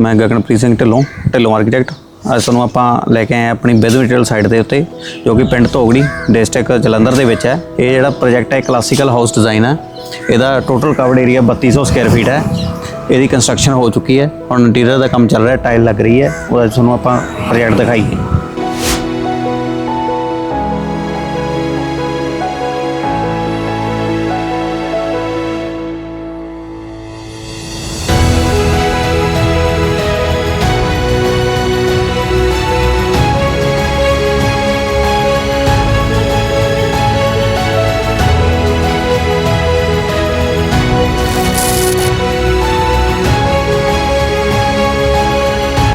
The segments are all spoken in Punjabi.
ਮੈਂ ਗਗਨਪ੍ਰੀਤ ਸਿੰਘ ਢਿੱਲੋਂ ਢਿੱਲੋਂ ਆਰਕੀਟੈਕਟ ਅੱਜ ਤੁਹਾਨੂੰ ਆਪਾਂ ਲੈ ਕੇ ਆਏ ਆਪਣੀ ਬਿਜ਼ਨਸ ਮਟੀਰੀਅਲ ਸਾਈਟ ਦੇ ਉੱਤੇ, ਜੋ ਕਿ ਪਿੰਡ ਧੋਗੜੀ ਡਿਸਟ੍ਰਿਕਟ ਜਲੰਧਰ ਦੇ ਵਿੱਚ ਹੈ। ਇਹ ਜਿਹੜਾ ਪ੍ਰੋਜੈਕਟ ਹੈ ਕਲਾਸੀਕਲ ਹਾਊਸ ਡਿਜ਼ਾਈਨ ਹੈ। ਇਹਦਾ total covered area 3200 square feet ਹੈ। ਇਹਦੀ ਕੰਸਟਰਕਸ਼ਨ ਹੋ ਚੁੱਕੀ ਹੈ। ਹੁਣ ਇੰਟੀਰੀਅਰ ਦਾ ਕੰਮ ਚੱਲ ਰਿਹਾ ਟਾਈਲ ਲੱਗ ਰਹੀ ਹੈ। ਉਹਦਾ ਤੁਹਾਨੂੰ ਆਪਾਂ ਪ੍ਰੋਜੈਕਟ ਦਿਖਾਈਏ।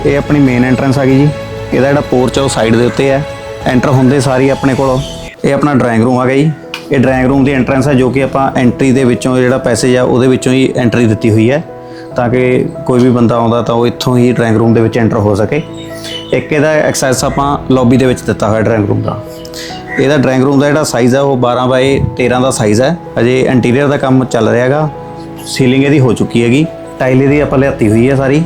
ਇਹ ਆਪਣੀ ਮੇਨ ਐਂਟਰੈਂਸ ਆ ਗਈ ਜੀ। ਇਹਦਾ ਜਿਹੜਾ ਪੋਰਚ ਹੈ ਉਹ ਸਾਈਡ ਦੇ ਉੱਤੇ ਹੈ ਐਂਟਰ ਹੁੰਦੇ ਸਾਰੀ ਆਪਣੇ ਕੋਲ। ਇਹ ਆਪਣਾ ਡਰਾਇੰਗ ਰੂਮ ਆ ਗਿਆ ਜੀ। ਇਹ ਡਰਾਇੰਗ ਰੂਮ ਦੀ ਐਂਟਰੈਂਸ ਹੈ ਜੋ ਕਿ ਆਪਾਂ ਐਂਟਰੀ ਦੇ ਵਿੱਚੋਂ ਜਿਹੜਾ ਪੈਸੇਜ ਆ, ਉਹਦੇ ਵਿੱਚੋਂ ਹੀ ਐਂਟਰੀ ਦਿੱਤੀ ਹੋਈ ਹੈ ਤਾਂ ਕਿ ਕੋਈ ਵੀ ਬੰਦਾ ਆਉਂਦਾ ਤਾਂ ਉਹ ਇੱਥੋਂ ਹੀ ਡਰਾਇੰਗ ਰੂਮ ਦੇ ਵਿੱਚ ਐਂਟਰ ਹੋ ਸਕੇ। ਇੱਕ ਇਹਦਾ ਐਕਸੈਸ ਆਪਾਂ ਲੌਬੀ ਦੇ ਵਿੱਚ ਦਿੱਤਾ ਹੋਇਆ ਡਰਾਇੰਗ ਰੂਮ ਦਾ। ਇਹਦਾ ਡਰਾਇੰਗ ਰੂਮ ਦਾ ਜਿਹੜਾ ਸਾਈਜ਼ ਆ, ਉਹ 12 ਬਾਏ 13 ਦਾ ਸਾਈਜ਼ ਹੈ ਅਜੇ ਇੰਟੀਰੀਅਰ ਦਾ ਕੰਮ ਚੱਲ ਰਿਹਾ ਹੈਗਾ। ਸੀਲਿੰਗ ਇਹਦੀ ਹੋ ਚੁੱਕੀ ਹੈਗੀ। ਟਾਈਲ ਇਹਦੀ ਆਪਾਂ ਲਿਆਤੀ ਹੋਈ ਹੈ ਸਾਰੀ।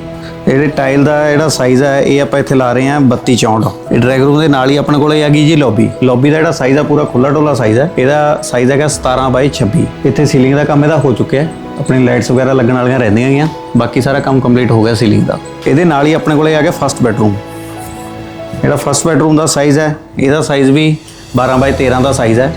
ਇਹਦੇ ਟਾਈਲ ਦਾ ਜਿਹੜਾ ਸਾਈਜ਼ ਹੈ, ਇਹ ਆਪਾਂ ਇੱਥੇ ਲਾ ਰਹੇ ਹਾਂ 32 64 ਇਹ ਡਰਾਇੰਗ ਰੂਮ ਦੇ ਨਾਲ ਹੀ ਆਪਣੇ ਕੋਲ ਇਹ ਗਈ ਜੀ ਲੌਬੀ ਲੌਬੀ ਦਾ ਜਿਹੜਾ ਸਾਈਜ਼ ਆ ਪੂਰਾ ਖੁੱਲਾ ਡੋਲਾ ਸਾਈਜ਼ ਹੈ। ਇਹਦਾ ਸਾਈਜ਼ ਹੈਗਾ 17 ਬਾਈ 26 ਇੱਥੇ ਸੀਲਿੰਗ ਦਾ ਕੰਮ ਇਹਦਾ ਹੋ ਚੁੱਕਿਆ ਹੈ। ਆਪਣੀ ਲਾਈਟਸ ਵਗੈਰਾ ਲੱਗਣ ਵਾਲੀਆਂ ਰਹਿੰਦੀਆਂ ਗਈਆਂ ਬਾਕੀ ਸਾਰਾ ਕੰਮ ਕੰਪਲੀਟ ਹੋ ਗਿਆ ਸੀਲਿੰਗ ਦਾ। ਇਹਦੇ ਨਾਲ ਹੀ ਆਪਣੇ ਕੋਲ ਇਹ ਆ ਗਿਆ ਫਸਟ ਬੈਡਰੂਮ ਜਿਹੜਾ ਫਸਟ ਬੈਡਰੂਮ ਦਾ ਸਾਈਜ਼ ਹੈ, ਇਹਦਾ ਸਾਈਜ਼ ਵੀ 12 ਬਾਈ 13 ਦਾ ਸਾਈਜ਼ ਹੈ।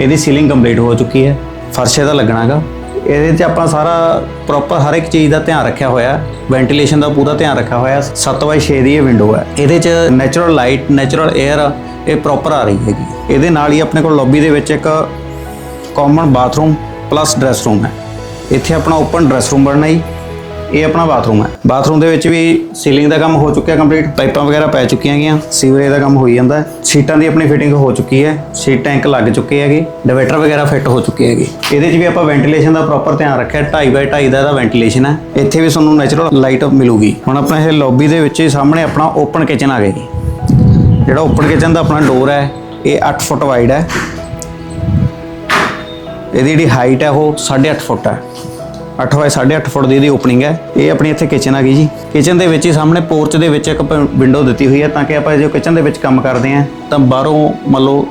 ਇਹਦੀ ਸੀਲਿੰਗ ਕੰਪਲੀਟ ਹੋ ਚੁੱਕੀ ਹੈ। ਫਰਸ਼ ਇਹਦਾ ਲੱਗਣਾਗਾ। ਇਹਦੇ 'ਚ ਆਪਾਂ ਸਾਰਾ ਪ੍ਰੋਪਰ ਹਰ ਇੱਕ ਚੀਜ਼ ਦਾ ਧਿਆਨ ਰੱਖਿਆ ਹੋਇਆ ਵੈਂਟੀਲੇਸ਼ਨ ਦਾ ਪੂਰਾ ਧਿਆਨ ਰੱਖਿਆ ਹੋਇਆ 7 ਬਾਈ 6 ਦੀ ਇਹ ਵਿੰਡੋ ਹੈ। ਇਹਦੇ 'ਚ ਨੈਚੁਰਲ ਲਾਈਟ ਨੈਚੁਰਲ 에ਅਰ ਇਹ ਪ੍ਰੋਪਰ ਆ ਰਹੀ ਹੈਗੀ। ਇਹਦੇ ਨਾਲ ਹੀ ਆਪਣੇ ਕੋਲ ਲੌਬੀ ਦੇ ਵਿੱਚ ਇੱਕ common bathroom plus dress room ਹੈ। ਇੱਥੇ ਆਪਣਾ ਓਪਨ ਡਰੈਸ ਰੂਮ ਬਣਨਾ ਜੀ। ਇਹ ਆਪਣਾ ਬਾਥਰੂਮ ਹੈ। ਬਾਥਰੂਮ ਦੇ ਵਿੱਚ ਵੀ ਸੀਲਿੰਗ ਦਾ ਕੰਮ ਹੋ ਚੁੱਕਿਆ ਕੰਪਲੀਟ ਪਾਈਪਾਂ ਵਗੈਰਾ ਪੈ ਚੁੱਕੀਆਂ ਹੈਗੀਆਂ ਸੀਵਰੇਜ ਦਾ ਕੰਮ ਹੋਈ ਜਾਂਦਾ ਸੀਟਾਂ ਦੀ ਆਪਣੀ ਫਿਟਿੰਗ ਹੋ ਚੁੱਕੀ ਹੈ, ਸੀਟ ਟੈਂਕ ਲੱਗ ਚੁੱਕੇ ਹੈਗੇ ਡਿਵਾਈਡਰ ਵਗੈਰਾ ਫਿੱਟ ਹੋ ਚੁੱਕੇ ਹੈਗੇ। ਇਹਦੇ 'ਚ ਵੀ ਆਪਾਂ ਵੈਂਟੀਲੇਸ਼ਨ ਦਾ ਪ੍ਰੋਪਰ ਧਿਆਨ ਰੱਖਿਆ 2.5 ਬਾਈ 2.5 ਦਾ ਇਹਦਾ ਵੈਂਟੀਲੇਸ਼ਨ ਹੈ। ਇੱਥੇ ਵੀ ਤੁਹਾਨੂੰ ਨੈਚੁਰਲ ਲਾਈਟ ਮਿਲੂਗੀ। ਹੁਣ ਆਪਣਾ ਇਹ ਲੌਬੀ ਦੇ ਵਿੱਚ ਹੀ ਸਾਹਮਣੇ ਆਪਣਾ ਓਪਨ ਕਿਚਨ ਆ ਗਿਆ ਜੀ। ਜਿਹੜਾ ਓਪਨ ਕਿਚਨ ਦਾ ਆਪਣਾ ਡੋਰ ਹੈ, ਇਹ 8 ਫੁੱਟ ਵਾਈਡ ਹੈ। ਇਹਦੀ ਜਿਹੜੀ ਹਾਈਟ ਹੈ ਉਹ 8.5 ਫੁੱਟ ਹੈ। 8 ਬਾਈ 8.5 ਫੁੱਟ ਦੀ ਇਹਦੀ ਓਪਨਿੰਗ ਹੈ। ਇਹ ਆਪਣੀ ਇੱਥੇ ਕਿਚਨ ਆ ਗਈ ਜੀ। ਕਿਚਨ ਦੇ ਵਿੱਚ ਹੀ ਸਾਹਮਣੇ ਪੋਰਚ ਦੇ ਵਿੱਚ ਇੱਕ ਵਿੰਡੋ ਦਿੱਤੀ ਹੋਈ ਹੈ ਤਾਂ ਕਿ ਆਪਾਂ ਜੋ ਕਿਚਨ ਦੇ ਵਿੱਚ ਕੰਮ ਕਰਦੇ ਹਾਂ, ਤਾਂ ਬਾਹਰੋਂ ਮੰਨ ਲਓ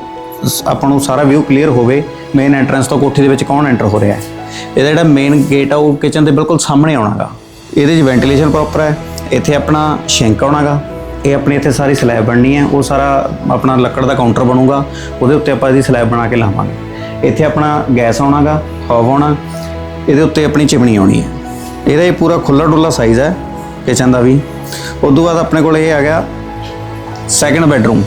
ਸ- ਆਪਾਂ ਨੂੰ ਸਾਰਾ ਵਿਊ ਕਲੀਅਰ ਹੋਵੇ ਮੇਨ ਐਂਟਰੈਂਸ ਤੋਂ ਕੋਠੀ ਦੇ ਵਿੱਚ ਕੌਣ ਐਂਟਰ ਹੋ ਰਿਹਾ ਹੈ। ਇਹਦਾ ਜਿਹੜਾ ਮੇਨ ਗੇਟ ਆ, ਉਹ ਕਿਚਨ ਦੇ ਬਿਲਕੁਲ ਸਾਹਮਣੇ ਆਉਣਾਗਾ। ਇਹਦੇ 'ਚ ਵੈਂਟੀਲੇਸ਼ਨ ਪ੍ਰੋਪਰ ਹੈ। ਇੱਥੇ ਆਪਣਾ ਸ਼ਿੰਕ ਆਉਣਾਗਾ। ਇਹ ਆਪਣੀ ਇੱਥੇ ਸਾਰੀ ਸਲੈਬ ਬਣਨੀ ਹੈ। ਉਹ ਸਾਰਾ ਆਪਣਾ ਲੱਕੜ ਦਾ ਕਾਊਂਟਰ ਬਣੂਗਾ। ਉਹਦੇ ਉੱਤੇ ਆਪਾਂ ਇਹਦੀ ਸਲੈਬ ਬਣਾ ਕੇ ਲਾਵਾਂਗੇ। ਇੱਥੇ ਆਪਣਾ ਗੈਸ ਆਉਣਾਗਾ ਹੌਵ ਆਉਣਾ ਇਹਦੇ ਉੱਤੇ ਆਪਣੀ ਚਿਮਣੀ ਆਉਣੀ ਹੈ। ਇਹਦਾ ਇਹ ਪੂਰਾ ਖੁੱਲਾ ਡੁੱਲਾ ਸਾਈਜ਼ ਹੈ ਕਿਚਨ ਦਾ ਵੀ। ਉਸ ਤੋਂ ਬਾਅਦ ਆਪਣੇ ਕੋਲ ਇਹ ਆ ਗਿਆ ਸੈਕੰਡ ਬੈਡਰੂਮ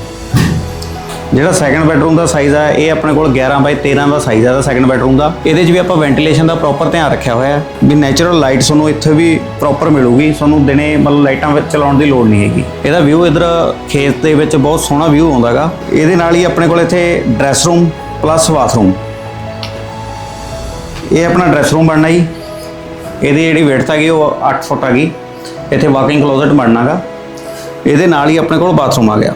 ਜਿਹੜਾ ਸੈਕੰਡ ਬੈਡਰੂਮ ਦਾ ਸਾਈਜ਼ ਹੈ ਇਹ ਆਪਣੇ ਕੋਲ 11 ਬਾਈ 13 ਦਾ ਸਾਈਜ਼ ਹੈ ਦਾ ਸੈਕੰਡ ਬੈਡਰੂਮ ਦਾ। ਇਹਦੇ 'ਚ ਵੀ ਆਪਾਂ ਵੈਂਟੀਲੇਸ਼ਨ ਦਾ ਪ੍ਰੋਪਰ ਧਿਆਨ ਰੱਖਿਆ ਹੋਇਆ ਹੈ ਵੀ ਨੈਚੁਰਲ ਲਾਈਟ ਤੁਹਾਨੂੰ ਇੱਥੇ ਵੀ ਪ੍ਰੋਪਰ ਮਿਲੂਗੀ। ਤੁਹਾਨੂੰ ਦਿਨੇ ਮਤਲਬ ਲਾਈਟਾਂ ਵਿੱਚ ਚਲਾਉਣ ਦੀ ਲੋੜ ਨਹੀਂ ਹੈਗੀ। ਇਹਦਾ ਵਿਊ ਇਧਰ ਖੇਤ ਦੇ ਵਿੱਚ ਬਹੁਤ ਸੋਹਣਾ ਵਿਊ ਆਉਂਦਾਗਾ। ਇਹਦੇ ਨਾਲ ਹੀ ਆਪਣੇ ਕੋਲ ਇੱਥੇ ਡਰੈਸ ਰੂਮ ਪਲੱਸ ਬਾਥਰੂਮ ਇਹ ਆਪਣਾ ਡਰੈਸ ਰੂਮ ਬਣਨਾ ਜੀ। ਇਹਦੀ ਜਿਹੜੀ ਵਿਡਥ ਹੈਗੀ ਉਹ 8 ਫੁੱਟ ਹੈਗੀ। ਇੱਥੇ ਵਾਕਿੰਗ ਕਲੋਜ਼ਟ ਬਣਨਾਗਾ ਇਹਦੇ ਨਾਲ ਹੀ ਆਪਣੇ ਕੋਲ ਬਾਥਰੂਮ ਆ ਗਿਆ।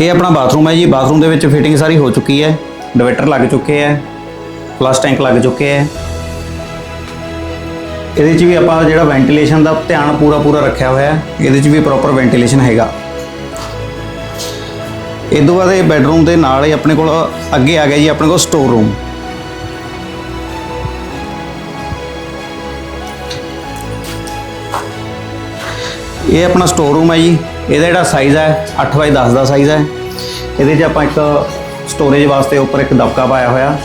ਇਹ ਆਪਣਾ ਬਾਥਰੂਮ ਹੈ ਜੀ। ਬਾਥਰੂਮ ਦੇ ਵਿੱਚ ਫਿਟਿੰਗ ਸਾਰੀ ਹੋ ਚੁੱਕੀ ਹੈ। ਡਿਵਾਈਡਰ ਲੱਗ ਚੁੱਕੇ ਹੈ। ਫਲਸ਼ ਟੈਂਕ ਲੱਗ ਚੁੱਕੇ ਹੈ। ਇਹਦੇ 'ਚ ਵੀ ਆਪਾਂ ਜਿਹੜਾ ਵੈਂਟੀਲੇਸ਼ਨ ਦਾ ਧਿਆਨ ਪੂਰਾ ਪੂਰਾ ਰੱਖਿਆ ਹੋਇਆ ਹੈ। ਇਹਦੇ 'ਚ ਵੀ ਪ੍ਰੋਪਰ ਵੈਂਟੀਲੇਸ਼ਨ ਹੈਗਾ। ਇਹ ਤੋਂ ਬਾਅਦ ਇਹ ਬੈਡਰੂਮ ਦੇ ਨਾਲ ਹੀ ਆਪਣੇ ਕੋਲ ਅੱਗੇ ਆ ਗਿਆ ਜੀ, ਆਪਣੇ ਕੋਲ ਸਟੋਰ ਰੂਮ ਇਹ ਆਪਣਾ ਸਟੋਰ ਰੂਮ ਹੈ ਜੀ। ਇਹਦਾ ਜਿਹੜਾ ਸਾਈਜ਼ ਹੈ 8 ਬਾਈ 10 ਦਾ ਸਾਈਜ਼ ਹੈ। ਇਹਦੇ 'ਚ ਆਪਾਂ ਇੱਕ ਸਟੋਰੇਜ ਵਾਸਤੇ ਉੱਪਰ ਇੱਕ ਦਬਕਾ ਪਾਇਆ ਹੋਇਆ।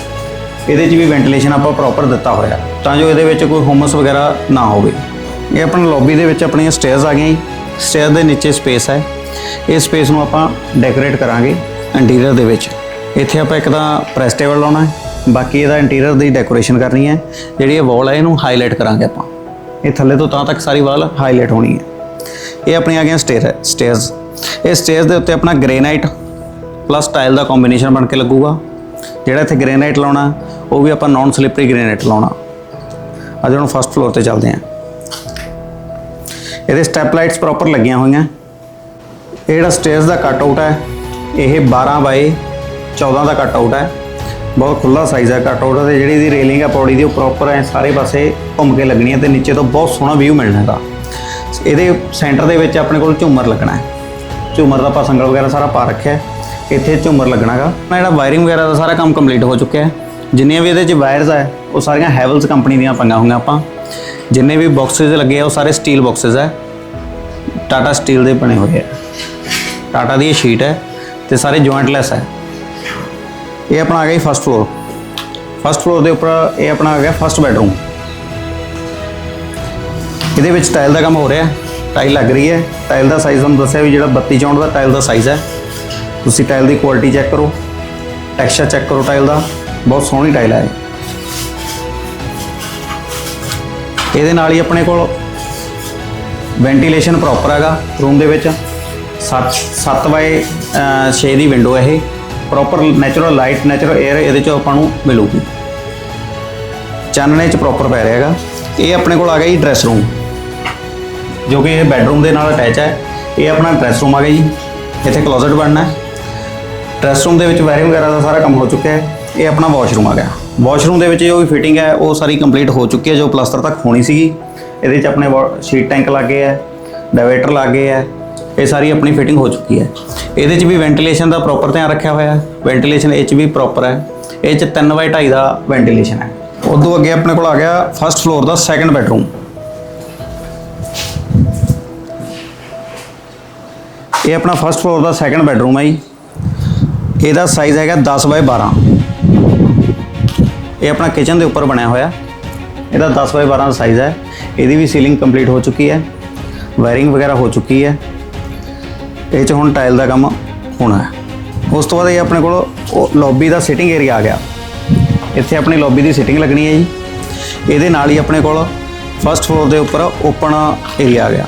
ਇਹਦੇ 'ਚ ਵੀ ਵੈਂਟੀਲੇਸ਼ਨ ਆਪਾਂ ਪ੍ਰੋਪਰ ਦਿੱਤਾ ਹੋਇਆ। ਤਾਂ ਜੋ ਇਹਦੇ ਵਿੱਚ ਕੋਈ ਹੁਮਸ ਵਗੈਰਾ ਨਾ ਹੋਵੇ। ਇਹ ਆਪਣਾ ਲੌਬੀ ਦੇ ਵਿੱਚ ਆਪਣੀਆਂ ਸਟੇਅਰਸ ਆ ਗਈਆਂ ਜੀ। ਸਟੇਅਰ ਦੇ ਨੀਚੇ ਸਪੇਸ ਹੈ। ਇਸ ਸਪੇਸ ਨੂੰ ਆਪਾਂ ਡੈਕੋਰੇਟ ਕਰਾਂਗੇ ਇੰਟੀਰੀਅਰ ਦੇ ਵਿੱਚ। ਇੱਥੇ ਆਪਾਂ ਇੱਕ ਤਾਂ ਪ੍ਰੈਸ ਟੇਬਲ ਲਾਉਣਾ ਹੈ, ਬਾਕੀ ਇਹਦਾ ਇੰਟੀਰੀਅਰ ਦੀ ਡੈਕੋਰੇਸ਼ਨ ਕਰਨੀ ਹੈ, ਜਿਹੜੀ ਇਹ ਵਾਲ ਹੈ ਇਹਨੂੰ ਹਾਈਲਾਈਟ ਕਰਾਂਗੇ ਆਪਾਂ। ਇਹ ਥੱਲੇ ਤੋਂ ਤਾਂ ਤੱਕ ਸਾਰੀ ਵਾਲ ਹਾਈਲਾਈਟ ਹੋਣੀ ਹੈ। ਇਹ ਆਪਣੀਆਂ ਆ ਗਈਆਂ ਸਟੇਅਰ ਸਟੇਅਰਸ ਇਹ ਸਟੇਅਰਸ ਦੇ ਉੱਤੇ ਆਪਣਾ ਗ੍ਰੇਨਾਈਟ ਪਲੱਸ ਟਾਈਲ ਦਾ ਕੰਬੀਨੇਸ਼ਨ ਬਣ ਕੇ ਲੱਗੂਗਾ। ਜਿਹੜਾ ਇੱਥੇ ਗ੍ਰੇਨਾਈਟ ਲਾਉਣਾ, ਉਹ ਵੀ ਆਪਾਂ ਨਾਨ ਸਲਿਪਰੀ ਗ੍ਰੇਨਾਈਟ ਲਾਉਣਾ। ਅੱਜ ਹੁਣ ਫਸਟ ਫਲੋਰ ਤੇ ਚੱਲਦੇ ਹਾਂ। ਇਹਦੇ ਸਟੈਪ ਲਾਈਟਸ ਪ੍ਰੋਪਰ ਲੱਗੀਆਂ ਹੋਈਆਂ। ਇਹ ਜਿਹੜਾ ਸਟੇਅਰਸ ਦਾ ਕੱਟ ਆਊਟ ਹੈ, ਇਹ 12 ਬਾਈ 14 ਦਾ ਕੱਟ ਆਊਟ ਹੈ। ਬਹੁਤ ਖੁੱਲਾ ਸਾਈਜ਼ ਹੈ ਕੱਟ ਆਊਟ ਤੇ, ਜਿਹੜੀ ਇਹਦੀ ਰੇਲਿੰਗ ਹੈ, ਪੌੜੀ ਦੀ ਉਹ ਪ੍ਰੋਪਰ ਹੈ, ਸਾਰੇ ਪਾਸੇ ਘੁੰਮ ਕੇ ਲੱਗਣੀ ਹੈ ਤੇ ਨੀਚੇ ਤੋਂ ਬਹੁਤ ਸੋਹਣਾ ਵਿਊ ਮਿਲਣਾ ਹੈਗਾ। ਇਹਦੇ ਸੈਂਟਰ ਦੇ ਵਿੱਚ ਆਪਣੇ ਕੋਲ ਝੂਮਰ ਲੱਗਣਾ ਹੈ। ਝੂਮਰ ਦਾ ਆਪਾਂ ਸੰਗਲ ਵਗੈਰਾ ਸਾਰਾ ਪਾ ਰੱਖਿਆ ਹੈ। ਇੱਥੇ ਝੂਮਰ ਲੱਗਣਾਗਾ ਜਿਹੜਾ ਵਾਇਰਿੰਗ ਵਗੈਰਾ ਦਾ ਸਾਰਾ ਕੰਮ ਕੰਪਲੀਟ ਹੋ ਚੁੱਕਿਆ ਹੈ। ਜਿੰਨੀਆਂ ਵੀ ਇਹਦੇ 'ਚ ਵਾਇਰਸ ਹੈ, ਉਹ ਸਾਰੀਆਂ ਹੈਵਲਸ ਕੰਪਨੀ ਦੀਆਂ ਪਾਈਆਂ ਹੋਈਆਂ ਆਪਾਂ। ਜਿੰਨੇ ਵੀ ਬਾਕਸਸ ਲੱਗੇ ਆ, ਉਹ ਸਾਰੇ ਸਟੀਲ ਬਾਕਸਸ ਹੈ। ਟਾਟਾ ਸਟੀਲ ਦੇ ਬਣੇ ਹੋਏ ਆ। ਟਾਟਾ ਦੀ ਇਹ ਸ਼ੀਟ ਹੈ ਤੇ ਸਾਰੇ ਜੁਆਇੰਟਲੈਸ ਹੈ। ਇਹ ਆਪਣਾ ਆ ਗਿਆ ਫਸਟ ਫਲੋਰ ਫਸਟ ਫਲੋਰ ਦੇ ਉੱਪਰ ਇਹ ਆਪਣਾ ਆ ਗਿਆ ਫਸਟ ਬੈਡਰੂਮ ਇਹਦੇ ਵਿੱਚ ਟਾਇਲ ਦਾ ਕੰਮ ਹੋ ਰਿਹਾ। ਹੈ ਟਾਈਲ ਲੱਗ ਰਹੀ ਹੈ। ਟਾਇਲ ਦਾ ਸਾਈਜ਼ ਤੁਹਾਨੂੰ ਦੱਸਿਆ ਵੀ ਜਿਹੜਾ 32 ਚੌਂਟ ਦਾ ਟਾਇਲ ਦਾ ਸਾਈਜ਼ ਹੈ। ਤੁਸੀਂ ਟਾਇਲ ਦੀ ਕੁਆਲਿਟੀ ਚੈੱਕ ਕਰੋ। ਟੈਕਸਚਰ ਚੈੱਕ ਕਰੋ ਟਾਇਲ ਦਾ। ਬਹੁਤ ਸੋਹਣੀ ਟਾਈਲ ਹੈ ਇਹਦੇ ਨਾਲ ਹੀ ਆਪਣੇ ਕੋਲ ਵੈਂਟੀਲੇਸ਼ਨ ਪ੍ਰੋਪਰ ਹੈਗਾ ਰੂਮ ਦੇ ਵਿੱਚ। 7 7 ਬਾਏ 6 ਦੀ ਵਿੰਡੋ ਹੈ ਇਹ। Proper natural light natural air ਇਹਦੇ ਚੋਂ ਆਪਾਂ ਨੂੰ ਮਿਲੂਗੀ। ਚਾਨਣੇ ਚ ਪ੍ਰੋਪਰ ਪੈ ਰਿਹਾ ਹੈਗਾ। ਇਹ ਆਪਣੇ ਕੋਲ ਆ ਗਿਆ ਜੀ ਡਰੈਸ ਰੂਮ ਜੋ ਕਿ ਇਹ ਬੈੱਡਰੂਮ ਦੇ ਨਾਲ ਅਟੈਚ ਹੈ। ਇਹ ਆਪਣਾ ਡਰੈਸ ਰੂਮ ਆ ਗਿਆ ਜੀ। ਇੱਥੇ ਕਲੋਜ਼ਟ ਬਣਨਾ ਹੈ। ਡਰੈਸ ਰੂਮ ਦੇ ਵਿੱਚ ਵਾਇਰਿੰਗ ਵਗੈਰਾ ਦਾ ਸਾਰਾ ਕੰਮ ਹੋ ਚੁੱਕਿਆ ਹੈ। ਇਹ ਆਪਣਾ ਵਾਸ਼ਰੂਮ ਆ ਗਿਆ। ਵਾਸ਼ਰੂਮ ਦੇ ਵਿੱਚ ਜੋ ਵੀ ਫਿਟਿੰਗ ਹੈ, ਉਹ ਸਾਰੀ ਕੰਪਲੀਟ ਹੋ ਚੁੱਕੀ ਹੈ, ਜੋ ਪਲਾਸਟਰ ਤੱਕ ਹੋਣੀ ਸੀਗੀ। ਇਹਦੇ 'ਚ ਆਪਣੇ ਸ਼ੀਟ ਟੈਂਕ ਲੱਗੇ ਹੈ। ਡਾਇਵੇਟਰ ਲੱਗੇ ਹੈ। ਇਹ ਸਾਰੀ ਆਪਣੀ ਫਿਟਿੰਗ ਹੋ ਚੁੱਕੀ ਹੈ। ਇਹਦੇ 'ਚ ਵੀ ਵੈਂਟੀਲੇਸ਼ਨ ਦਾ ਪ੍ਰੋਪਰ ਧਿਆਨ ਰੱਖਿਆ ਹੋਇਆ ਹੈ। ਵੈਂਟੀਲੇਸ਼ਨ ਇਹ 'ਚ ਵੀ ਪ੍ਰੋਪਰ ਹੈ। ਇਹ 'ਚ 3 ਬਾਈ 2.5 ਦਾ ਵੈਂਟੀਲੇਸ਼ਨ ਹੈ। ਉਦੋਂ ਅੱਗੇ ਆਪਣੇ ਕੋਲ ਆ ਗਿਆ ਫਸਟ ਫਲੋਰ ਦਾ ਸੈਕੰਡ ਬੈਡਰੂਮ ਇਹ ਆਪਣਾ ਫਸਟ ਫਲੋਰ ਦਾ ਸੈਕੰਡ ਬੈਡਰੂਮ ਹੈ ਜੀ। ਇਹਦਾ ਸਾਈਜ਼ ਹੈਗਾ 10 ਬਾਈ 12 ਇਹ ਆਪਣਾ ਕਿਚਨ ਦੇ ਉੱਪਰ ਬਣਿਆ ਹੋਇਆ। ਇਹਦਾ 10 ਬਾਈ 12 ਦਾ ਸਾਈਜ਼ ਹੈ। ਇਹਦੀ ਵੀ ਸੀਲਿੰਗ ਕੰਪਲੀਟ ਹੋ ਚੁੱਕੀ ਹੈ। ਵਾਇਰਿੰਗ ਵਗੈਰਾ ਹੋ ਚੁੱਕੀ ਹੈ। ਇਹ 'ਚ ਹੁਣ ਟਾਇਲ ਦਾ ਕੰਮ ਹੋਣਾ ਹੈ। ਉਸ ਤੋਂ ਬਾਅਦ ਇਹ ਆਪਣੇ ਕੋਲ ਉਹ ਲੌਬੀ ਦਾ ਸਿਟਿੰਗ ਏਰੀਆ ਆ ਗਿਆ। ਇੱਥੇ ਆਪਣੀ ਲੌਬੀ ਦੀ ਸਿਟਿੰਗ ਲੱਗਣੀ ਹੈ ਜੀ। ਇਹਦੇ ਨਾਲ ਹੀ ਆਪਣੇ ਕੋਲ ਫਸਟ ਫਲੋਰ ਦੇ ਉੱਪਰ ਓਪਨ ਏਰੀਆ ਆ ਗਿਆ।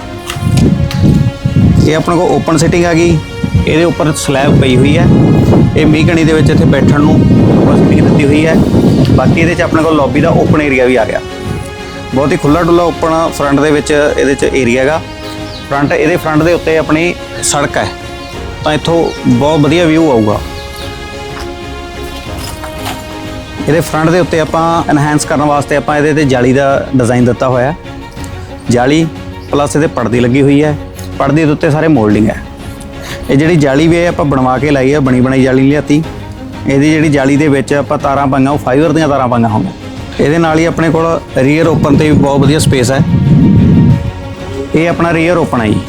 ਇਹ ਆਪਣੇ ਕੋਲ ਓਪਨ ਸਿਟਿੰਗ ਆ ਗਈ। ਇਹਦੇ ਉੱਪਰ ਸਲੈਬ ਪਈ ਹੋਈ ਹੈ। ਇਹ ਮੀਂਹਕਣੀ ਦੇ ਵਿੱਚ ਇੱਥੇ ਬੈਠਣ ਨੂੰ ਸਿਟਿੰਗ ਦਿੱਤੀ ਹੋਈ ਹੈ। ਬਾਕੀ ਇਹਦੇ 'ਚ ਆਪਣੇ ਕੋਲ ਲੌਬੀ ਦਾ ਓਪਨ ਏਰੀਆ ਵੀ ਆ ਗਿਆ। ਬਹੁਤ ਹੀ ਖੁੱਲਾ ਡੁੱਲਾ ਓਪਨ ਫਰੰਟ ਦੇ ਵਿੱਚ ਇਹਦੇ 'ਚ ਏਰੀਆ ਹੈਗਾ। ਫਰੰਟ ਇਹਦੇ ਫਰੰਟ ਦੇ ਉੱਤੇ ਆਪਣੀ ਸੜਕ ਹੈ। ਤਾਂ ਇੱਥੋਂ ਬਹੁਤ ਵਧੀਆ ਵਿਊ ਆਊਗਾ। ਇਹਦੇ ਫਰੰਟ ਦੇ ਉੱਤੇ ਆਪਾਂ ਐਨਹਾਂਸ ਕਰਨ ਵਾਸਤੇ ਆਪਾਂ ਇਹਦੇ ਤੇ ਜਾਲੀ ਦਾ ਡਿਜ਼ਾਈਨ ਦਿੱਤਾ ਹੋਇਆ ਜਾਲੀ ਪਲੱਸ ਇਹਦੇ ਪਰਦੀ ਲੱਗੀ ਹੋਈ ਹੈ। ਪਰਦੀ ਦੇ ਉੱਤੇ ਸਾਰੇ ਮੋਲਡਿੰਗ ਹੈ। ਇਹ ਜਿਹੜੀ ਜਾਲੀ ਵੀ ਹੈ ਆਪਾਂ ਬਣਵਾ ਕੇ ਲਾਈ ਹੈ, ਬਣੀ ਬਣਾਈ ਜਾਲੀ ਲਿਆਤੀ। ਇਹਦੀ ਜਿਹੜੀ ਜਾਲੀ ਦੇ ਵਿੱਚ ਆਪਾਂ ਤਾਰਾਂ ਪਾਈਆਂ, ਉਹ ਫਾਈਬਰ ਦੀਆਂ ਤਾਰਾਂ ਪਾਈਆਂ ਹੋਣ ਇਹਦੇ ਨਾਲ ਹੀ ਆਪਣੇ ਕੋਲ ਰੀਅਰ ਓਪਨ ਤੇ ਵੀ ਬਹੁਤ ਵਧੀਆ ਸਪੇਸ ਹੈ। ਇਹ ਆਪਣਾ ਰੀਅਰ ਓਪਨ ਹੈ ਜੀ।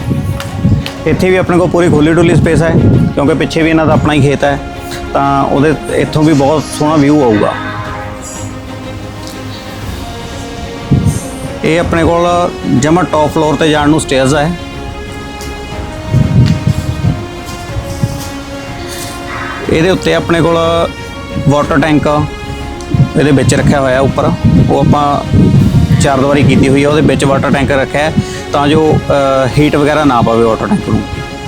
ਇੱਥੇ ਵੀ ਆਪਣੇ ਕੋਲ ਪੂਰੀ ਖੁੱਲੀ ਡੁੱਲੀ ਸਪੇਸ ਹੈ ਕਿਉਂਕਿ ਪਿੱਛੇ ਵੀ ਇਹਨਾਂ ਦਾ ਆਪਣਾ ਹੀ ਖੇਤ ਹੈ ਤਾਂ ਉਹਦੇ ਇੱਥੋਂ ਵੀ ਬਹੁਤ ਸੋਹਣਾ ਵਿਊ ਆਊਗਾ। ਇਹ ਆਪਣੇ ਕੋਲ ਜਮਾ ਟੌਪ ਫਲੋਰ ਤੇ ਜਾਣ ਨੂੰ ਸਟੇਅਰਸ ਹੈ ਇਹਦੇ ਉੱਤੇ ਆਪਣੇ ਕੋਲ ਵਾਟਰ ਟੈਂਕ ਇਹਦੇ ਵਿੱਚ ਰੱਖਿਆ ਹੋਇਆ ਉੱਪਰ। ਉਹ ਆਪਾਂ ਚਾਰ ਦੀਵਾਰੀ ਕੀਤੀ ਹੋਈ ਹੈ ਉਹਦੇ ਵਿੱਚ ਵਾਟਰ ਟੈਂਕ ਰੱਖਿਆ ਤਾਂ ਜੋ ਹੀਟ ਵਗੈਰਾ ਨਾ ਪਵੇ ਵਾਟਰ ਟੈਂਕ ਨੂੰ।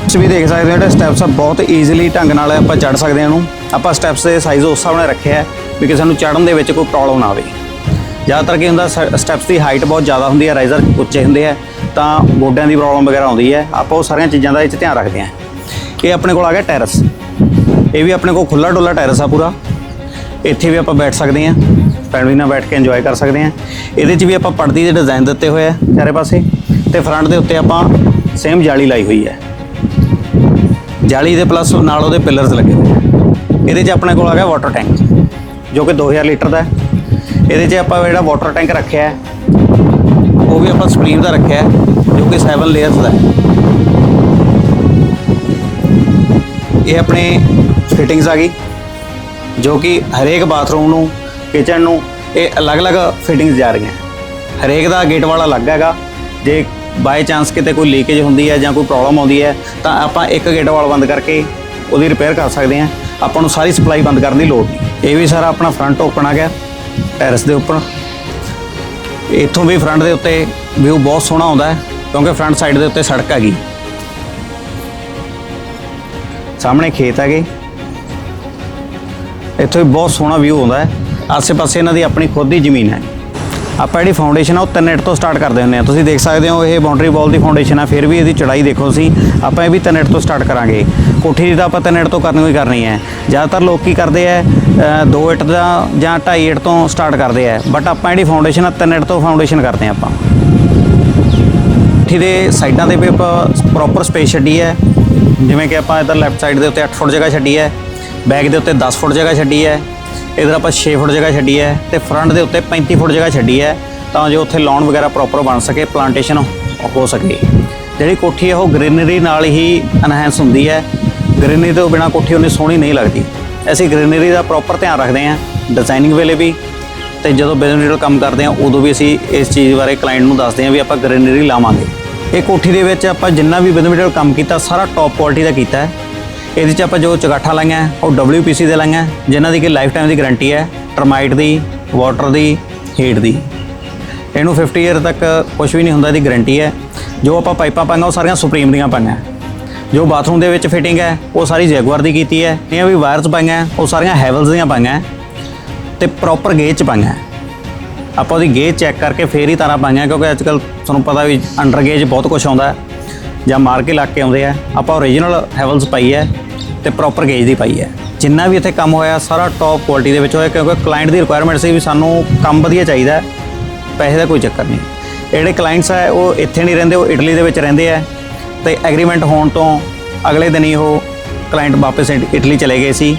ਤੁਸੀਂ ਵੀ ਦੇਖ ਸਕਦੇ ਹੋ ਜਿਹੜੇ ਸਟੈਪਸ ਆ, ਬਹੁਤ ਈਜ਼ੀਲੀ ਢੰਗ ਨਾਲ ਆਪਾਂ ਚੜ ਸਕਦੇ ਹਾਂ ਇਹਨੂੰ। ਆਪਾਂ ਸਟੈਪਸ ਦੇ ਸਾਈਜ਼ ਉਸ ਹਿਸਾਬ ਨਾਲ ਰੱਖਿਆ ਹੈ ਵੀ ਕਿ ਸਾਨੂੰ ਚੜਨ ਦੇ ਵਿੱਚ ਕੋਈ ਪ੍ਰੋਬਲਮ ਨਾ ਆਵੇ। ਜ਼ਿਆਦਾਤਰ ਕੀ ਹੁੰਦਾ ਸਟੈਪਸ ਦੀ ਹਾਈਟ ਬਹੁਤ ਜ਼ਿਆਦਾ ਹੁੰਦੀ ਹੈ ਰਾਈਜ਼ਰ ਉੱਚੇ ਹੁੰਦੇ ਆ ਤਾਂ ਗੋਡਿਆਂ ਦੀ ਪ੍ਰੋਬਲਮ ਵਗੈਰਾ ਆਉਂਦੀ ਹੈ। ਆਪਾਂ ਉਹ ਸਾਰੀਆਂ ਚੀਜ਼ਾਂ ਦਾ ਇਹ 'ਚ ਧਿਆਨ ਰੱਖਦੇ ਹਾਂ। ਇਹ ਆਪਣੇ ਕੋਲ ਆ ਗਿਆ ਟੈਰਸ ਇਹ ਵੀ ਆਪਣੇ ਕੋਲ ਖੁੱਲਾ ਡੁੱਲਾ ਟੈਰਸ ਆ ਪੂਰਾ। ਇੱਥੇ ਵੀ ਆਪਾਂ ਬੈਠ ਸਕਦੇ ਹਾਂ। ਫੈਮਿਲੀ ਨਾਲ ਬੈਠ ਕੇ ਇੰਜੋਏ ਕਰ ਸਕਦੇ ਹਾਂ। ਇਹਦੇ 'ਚ ਵੀ ਆਪਾਂ ਪਰਦੀ ਦੇ ਡਿਜ਼ਾਈਨ ਦਿੱਤੇ ਹੋਏ ਆ ਚਾਰੇ ਪਾਸੇ ਤੇ ਫਰੰਟ ਦੇ ਉੱਤੇ ਆਪਾਂ ਸੇਮ ਜਾਲੀ ਲਾਈ ਹੋਈ ਹੈ। ਜਾਲੀ ਦੇ ਪਲੱਸ ਨਾਲ ਉਹਦੇ ਪਿਲਰਸ ਲੱਗੇ ਹੋਏ ਆ। ਇਹਦੇ 'ਚ ਆਪਣੇ ਕੋਲ ਆ ਗਿਆ ਵਾਟਰ ਟੈਂਕ ਜੋ ਕਿ 2000 ਲੀਟਰ ਦਾ ਹੈ। ਇਹਦੇ 'ਚ ਆਪਾਂ ਜਿਹੜਾ ਵਾਟਰ ਟੈਂਕ ਰੱਖਿਆ ਹੈ, ਉਹ ਵੀ ਆਪਾਂ ਸਪਰੀਮ ਦਾ ਰੱਖਿਆ ਹੈ, ਜੋ ਕਿ 7 ਲੇਅਰਸ ਦਾ ਹੈ। ਇਹ ਆਪਣੇ ਫਿਟਿੰਗਸ ਆ ਗਈ, ਜੋ ਕਿ ਹਰੇਕ ਬਾਥਰੂਮ ਨੂੰ ਕਿਚਨ ਨੂੰ, ਇਹ ਅਲੱਗ-ਅਲੱਗ ਫਿਟਿੰਗਸ ਜਾ ਰਹੀਆਂ। ਹਰੇਕ ਦਾ ਗੇਟ ਵਾਲਾ ਅਲੱਗ ਹੈਗਾ। ਜੇ ਬਾਈ ਚਾਂਸ ਕਿਤੇ ਕੋਈ ਲੀਕੇਜ ਹੁੰਦੀ ਹੈ ਜਾਂ ਕੋਈ ਪ੍ਰੋਬਲਮ ਆਉਂਦੀ ਹੈ, ਤਾਂ ਆਪਾਂ ਇੱਕ ਗੇਟ ਵਾਲ ਬੰਦ ਕਰਕੇ ਉਹਦੀ ਰਿਪੇਅਰ ਕਰ ਸਕਦੇ ਹਾਂ। ਆਪਾਂ ਨੂੰ ਸਾਰੀ ਸਪਲਾਈ ਬੰਦ ਕਰਨ ਦੀ ਲੋੜ ਨਹੀਂ। ਇਹ ਵੀ ਸਾਰਾ ਆਪਣਾ ਫਰੰਟ ਓਪਨ ਆ ਗਿਆ ਟੈਰਸ ਦੇ ਉੱਪਰ। ਇੱਥੋਂ ਵੀ ਫਰੰਟ ਦੇ ਉੱਤੇ ਵਿਊ ਬਹੁਤ ਸੋਹਣਾ ਆਉਂਦਾ ਹੈ, ਕਿਉਂਕਿ ਫਰੰਟ ਸਾਈਡ ਦੇ ਉੱਤੇ ਸੜਕ ਹੈਗੀ। ਸਾਹਮਣੇ ਖੇਤ ਹੈਗੇ। ਇੱਥੋਂ ਵੀ ਬਹੁਤ ਸੋਹਣਾ ਵਿਊ ਆਉਂਦਾ ਹੈ। ਆਸੇ-ਪਾਸੇ ਇਹਨਾਂ ਦੀ ਆਪਣੀ ਖੁਦ ਦੀ ਜ਼ਮੀਨ ਹੈ। ਆਪਾਂ ਜਿਹੜੀ ਫਾਊਂਡੇਸ਼ਨ ਆ ਉਹ 3 ਇੰਟ ਤੋਂ ਸਟਾਰਟ ਕਰਦੇ ਹੁੰਦੇ ਆ। ਤੁਸੀਂ ਦੇਖ ਸਕਦੇ ਹੋ ਇਹ ਬਾਉਂਡਰੀ ਵਾਲ ਦੀ ਫਾਊਂਡੇਸ਼ਨ ਆ ਫਿਰ ਵੀ ਇਹਦੀ ਚੜਾਈ ਦੇਖੋ ਤੁਸੀਂ। ਆਪਾਂ ਇਹ ਵੀ 3 ਇੰਟ ਤੋਂ ਸਟਾਰਟ ਕਰਾਂਗੇ। ਕੋਠੀ ਦੀ ਤਾਂ ਆਪਾਂ 3 ਇੰਟ ਤੋਂ ਕਰਨੀ ਹੀ ਕਰਨੀ ਹੈ। ਜ਼ਿਆਦਾਤਰ ਲੋਕ ਕੀ ਕਰਦੇ ਆ ਅ, ਦੋ ਇੱਟ ਦਾ ਜਾਂ ਢਾਈ ਇੱਟ ਤੋਂ ਸਟਾਰਟ ਕਰਦੇ ਆ। ਬਟ ਆਪਾਂ ਜਿਹੜੀ ਫਾਊਂਡੇਸ਼ਨ ਆ ਤਿੰਨ ਇੱਟ ਤੋਂ ਫਾਊਂਡੇਸ਼ਨ ਕਰਦੇ ਆ ਆਪਾਂ। ਕੋਠੀ ਦੇ ਸਾਈਡਾਂ ਤੇ ਵੀ ਆਪਾਂ ਪ੍ਰੋਪਰ ਸਪੇਸ ਛੱਡੀ ਹੈ। ਜਿਵੇਂ ਕਿ ਆਪਾਂ ਇਧਰ ਲੈਫਟ ਸਾਈਡ ਦੇ ਉੱਤੇ 8 ਫੁੱਟ ਜਗ੍ਹਾ ਛੱਡੀ ਹੈ। ਬੈਕ ਦੇ ਉੱਤੇ 10 ਫੁੱਟ ਜਗ੍ਹਾ ਛੱਡੀ ਹੈ। ਇਧਰ ਆਪਾਂ 6 ਫੁੱਟ ਜਗ੍ਹਾ ਛੱਡੀ ਹੈ ਤੇ ਫਰੰਟ ਦੇ ਉੱਤੇ 35 ਫੁੱਟ ਜਗ੍ਹਾ ਛੱਡੀ ਹੈ, ਤਾਂ ਜੋ ਉੱਥੇ ਲਾਉਣ ਵਗੈਰਾ ਪ੍ਰੋਪਰ ਬਣ ਸਕੇ ਪਲਾਂਟੇਸ਼ਨ ਹੋ ਸਕੇ। ਜਿਹੜੀ ਕੋਠੀ ਹੈ, ਉਹ ਗ੍ਰੀਨਰੀ ਨਾਲ ਹੀ ਐਨਹਾਂਸ ਹੁੰਦੀ ਹੈ। ਗ੍ਰੀਨਰੀ ਤੋਂ ਬਿਨਾ ਕੋਠੀ ਉਨੀ ਸੋਹਣੀ ਨਹੀਂ ਲੱਗਦੀ। ਅਸੀਂ ਗ੍ਰੀਨਰੀ ਦਾ ਪ੍ਰੋਪਰ ਧਿਆਨ ਰੱਖਦੇ ਹਾਂ ਡਿਜ਼ਾਈਨਿੰਗ ਵੇਲੇ ਵੀ। ਤੇ ਜਦੋਂ ਬਿਜ਼ਨਸ ਕੰਮ ਕਰਦੇ ਹਾਂ, ਉਦੋਂ ਵੀ ਅਸੀਂ ਇਸ ਚੀਜ਼ ਬਾਰੇ ਕਲਾਇੰਟ ਨੂੰ ਦੱਸਦੇ ਹਾਂ ਵੀ ਆਪਾਂ ਗ੍ਰੀਨਰੀ ਲਾਵਾਂਗੇ। ਇਹ ਕੋਠੀ ਦੇ ਵਿੱਚ ਆਪਾਂ ਜਿੰਨਾ ਵੀ ਬਿਜ਼ਨਸ ਕੰਮ ਕੀਤਾ, ਸਾਰਾ ਟੌਪ ਕੁਆਲਿਟੀ ਦਾ ਕੀਤਾ ਹੈ। ਇਹਦੇ 'ਚ ਆਪਾਂ ਜੋ ਚਗਾਠਾਂ ਲਾਈਆਂ, ਉਹ WPC ਦੇ ਲਾਈਆਂ, ਜਿਨ੍ਹਾਂ ਦੀ ਕਿ ਲਾਈਫ ਟਾਈਮ ਦੀ ਗਾਰੰਟੀ ਹੈ ਟਰਮਾਈਟ ਦੀ ਵਾਟਰ ਦੀ ਹੀਟ ਦੀ। ਇਹਨੂੰ 50 ਇਅਰ ਤੱਕ ਕੁਝ ਵੀ ਨਹੀਂ ਹੁੰਦਾ, ਇਹਦੀ ਗਾਰੰਟੀ ਹੈ। ਜੋ ਆਪਾਂ ਪਾਈਪਾਂ ਪਾਈਆਂ, ਉਹ ਸਾਰੀਆਂ ਸੁਪਰੀਮ ਦੀਆਂ ਪਾਈਆਂ। ਜੋ ਬਾਥਰੂਮ ਦੇ ਵਿੱਚ ਫਿਟਿੰਗ ਹੈ, ਉਹ ਸਾਰੀ ਜੈਗੁਆਰ ਦੀ ਕੀਤੀ ਹੈ। ਇਹ ਵੀ ਵਾਇਰਸ ਪਾਈਆਂ, ਉਹ ਸਾਰੀਆਂ ਹੈਵਲਸ ਦੀਆਂ ਪਾਈਆਂ। ਤੇ ਪ੍ਰੋਪਰ ਗੇਜ ਚ ਪਾਈਆਂ। ਆਪਾਂ ਉਹਦੀ ਗੇਜ ਚੈੱਕ ਕਰਕੇ ਫੇਰ ਹੀ ਤਾਰਾਂ ਪਾਈਆਂ, ਕਿਉਂਕਿ ਅੱਜ ਕੱਲ ਤੁਹਾਨੂੰ ਪਤਾ ਵੀ ਅੰਡਰ ਗੇਜ ਬਹੁਤ ਕੁਝ ਆਉਂਦਾ ਜਾਂ ਮਾਰ ਕੇ ਲੱਗ ਕੇ ਆਉਂਦੇ ਆ। ਆਪਾਂ ਓਰੀਜਨਲ ਹੈਵਲਸ ਪਾਈ ਹੈ। ਤੇ ਪ੍ਰੋਪਰ ਗੇਜ ਦੀ ਪਾਈ ਹੈ। ਜਿੰਨਾ ਵੀ ਇੱਥੇ ਕੰਮ ਹੋਇਆ, ਸਾਰਾ ਟੌਪ ਕੁਆਲਿਟੀ ਦੇ ਵਿੱਚ ਹੋਇਆ, ਕਿਉਂਕਿ ਕਲਾਇੰਟ ਦੀ ਰਿਕੁਆਇਰਮੈਂਟ ਸੀ ਵੀ ਸਾਨੂੰ ਕੰਮ ਵਧੀਆ ਚਾਹੀਦਾ ਹੈ, ਪੈਸੇ ਦਾ ਕੋਈ ਚੱਕਰ ਨਹੀਂ। ਜਿਹੜੇ ਕਲਾਇੰਟਸ ਹੈ ਉਹ ਇੱਥੇ ਨਹੀਂ ਰਹਿੰਦੇ, ਉਹ ਇਟਲੀ ਦੇ ਵਿੱਚ ਰਹਿੰਦੇ ਆ। ਤੇ ਐਗਰੀਮੈਂਟ ਹੋਣ ਤੋਂ ਅਗਲੇ ਦਿਨ ਹੀ ਉਹ ਕਲਾਇੰਟ ਵਾਪਸ ਇਟ- ਇਟਲੀ ਚਲੇ ਗਏ ਸੀ।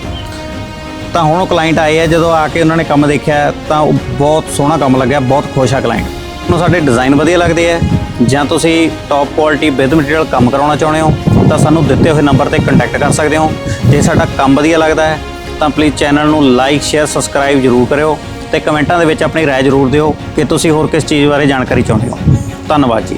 ਤਾਂ ਹੁਣ ਉਹ ਕਲਾਇੰਟ ਆਏ ਆ, ਜਦੋਂ ਆ ਕੇ ਉਹਨਾਂ ਨੇ ਕੰਮ ਦੇਖਿਆ, ਤਾਂ ਉਹ ਬਹੁਤ ਸੋਹਣਾ ਕੰਮ ਲੱਗਿਆ, ਬਹੁਤ ਖੁਸ਼ ਆ ਕਲਾਇੰਟ ਨੂੰ ਸਾਡੇ ਡਿਜ਼ਾਈਨ ਵਧੀਆ ਲੱਗਦੇ ਆ। ਜਾਂ ਤੁਸੀਂ ਟੌਪ ਕੁਆਲਿਟੀ ਵਿਦ ਮਟੀਰੀਅਲ ਕੰਮ ਕਰਾਉਣਾ ਚਾਹੁੰਦੇ ਹੋ ਤਾਂ ਸਾਨੂੰ ਦਿੱਤੇ ਹੋਏ ਨੰਬਰ ਤੇ ਕੰਟੈਕਟ ਕਰ ਸਕਦੇ ਹੋ। ਜੇ ਸਾਡਾ ਕੰਮ ਵਧੀਆ ਲੱਗਦਾ ਹੈ, ਤਾਂ ਪਲੀਜ਼ ਚੈਨਲ ਨੂੰ ਲਾਈਕ ਸ਼ੇਅਰ ਸਬਸਕ੍ਰਾਈਬ ਜ਼ਰੂਰ ਕਰਿਓ ਤੇ ਕਮੈਂਟਾਂ ਦੇ ਵਿੱਚ ਆਪਣੀ ਰਾਏ ਜ਼ਰੂਰ ਦਿਓ ਕਿ ਤੁਸੀਂ ਹੋਰ ਕਿਸ ਚੀਜ਼ ਬਾਰੇ ਜਾਣਕਾਰੀ ਚਾਹੁੰਦੇ ਹੋ। ਧੰਨਵਾਦ ਜੀ।